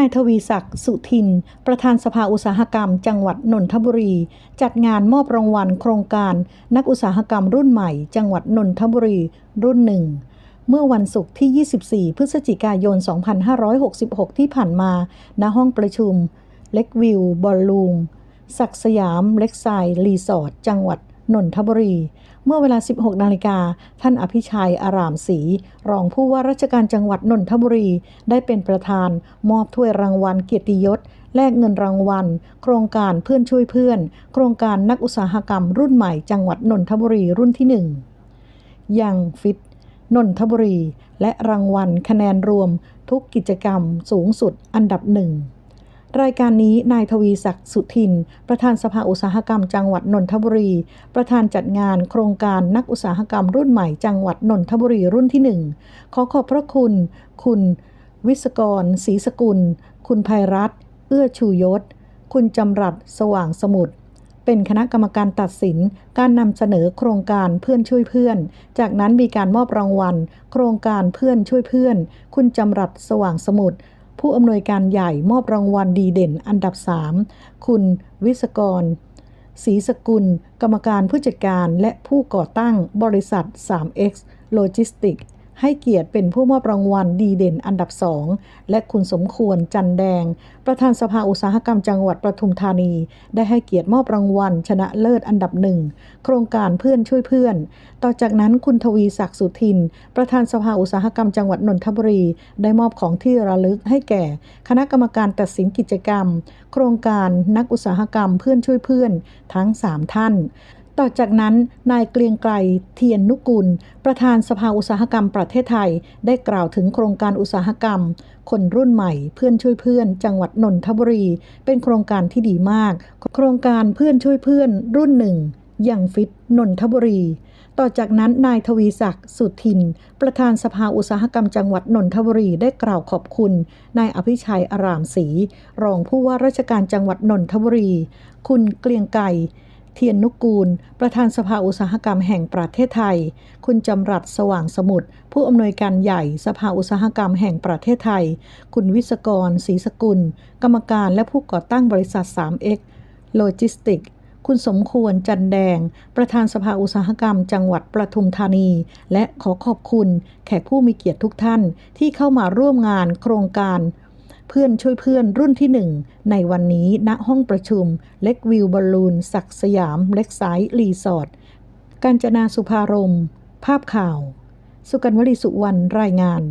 นายทวีศักดิ์สุทิน ประธานสภาอุตสาหกรรม จังหวัดนนทบุรี จัดงานมอบรางวัลโครงการ นักอุตสาหกรรมรุ่นใหม่ จังหวัดนนทบุรีรุ่นหนึ่งเมื่อวันศุกร์ที่ 24 พฤศจิกายน 2566 ที่ผ่านมา ณ ห้องประชุม เล็กวิว บอลลูม ศักสยาม เล็กไซด์รีสอร์ท จังหวัด นนทบุรี เมื่อเวลา 16 นาฬิกา ท่านอภิชัยอารามศรีรองผู้ว่าราชการจังหวัดนนทบุรี ได้เป็นประธาน มอบถ้วยรางวัลเกียรติยศ แลกเงินรางวัล โครงการเพื่อนช่วยเพื่อน โครงการนักอุตสาหกรรมรุ่นใหม่จังหวัดนนทบุรีรุ่นที่ 1 ยังฟิตนนทบุรี และรางวัลคะแนนรวมทุกกิจกรรมสูงสุดอันดับหนึ่ง รายการนี้นายทวีศักดิ์สุทิน ประธานสภาอุตสาหกรรมจังหวัดนนทบุรี ประธานจัดงานโครงการนักอุตสาหกรรมรุ่นใหม่จังหวัดนนทบุรีรุ่นที่หนึ่งขอขอบพระคุณ คุณ วิศกรศรีสกุล คุณภัยรัตเอื้อชูยศ คุณจำรัดสว่างสมุทรเป็นคณะกรรมการตัดสินการนำเสนอโครงการเพื่อนช่วยเพื่อน จากนั้นมีการมอบรางวัล โครงการเพื่อนช่วยเพื่อน คุณจำรัดสว่างสมุทร ผู้อำนวยการใหญ่มอบรางวัลดีเด่นอันดับ 3 คุณวิศกรศรีสกุล กรรมการผู้จัดการและผู้ก่อตั้งบริษัท 3X Logistics ให้เกียรติเป็นผู้มอบรางวัลดีเด่นอันดับ2และคุณสมควรจันแดง ประธานสภาอุตสาหกรรมจังหวัดปทุมธานี ได้ให้เกียรติมอบรางวัล ชนะเลิศอันดับหนึ่งโครงการเพื่อนช่วยเพื่อน ต่อจากนั้นคุณทวีศักดิ์สุทิน ประธานสภาอุตสาหกรรมจังหวัดนนทบุรี ได้มอบของที่ระลึกให้แก่ คณะกรรมการตัดสินกิจกรรม โครงการนักอุตสาหกรรมเพื่อนช่วยเพื่อน ทั้ง 3 ท่าน ต่อจากนั้นนายเกรียงไกรเทียนนุกุล ประธานสภาอุตสาหกรรมประเทศไทย ได้กล่าวถึงโครงการอุตสาหกรรม คนรุ่นใหม่เพื่อนช่วยเพื่อน จังหวัดนนทบุรี เป็นโครงการที่ดีมาก โครงการเพื่อนช่วยเพื่อน รุ่นหนึ่งยังฟิตนนทบุรีต่อจากนั้นนายทวีศักดิ์สุทิน ประธานสภาอุตสาหกรรมจังหวัดนนทบุรีได้กล่าวขอบคุณ นายอภิชัยอารามศรีรองผู้ว่าราชการจังหวัดนนทบุรี คุณเกลียงไก่ ทียนนุกูล ประธานสภาอุตสาหกรรมแห่งประเทศไทย คุณจำรัดสว่างสมุทรผู้อำนวยการใหญ่สภาอุตสาหกรรมแห่งประเทศไทย คุณวิศกรศรีสกุล กรรมการและผู้ก่อตั้งบริษัท 3X โลจิสติกคุณสมควรจันแดง ประธานสภาอุตสาหกรรม จังหวัดประทุมธานี และขอขอบคุณ แขกผู้มีเกียรติทุกท่านที่เข้ามาร่วมงานโครงการ เพื่อนช่วยเพื่อนรุ่นที่หนึ่งในวันนี้ณห้องประชุมเล็กวิวบอลลูนศักสยามเล็กไซส์รีสอร์ทการจนาสุภารม ภาพข่าว สุกันวลีสุวรรณรายงาน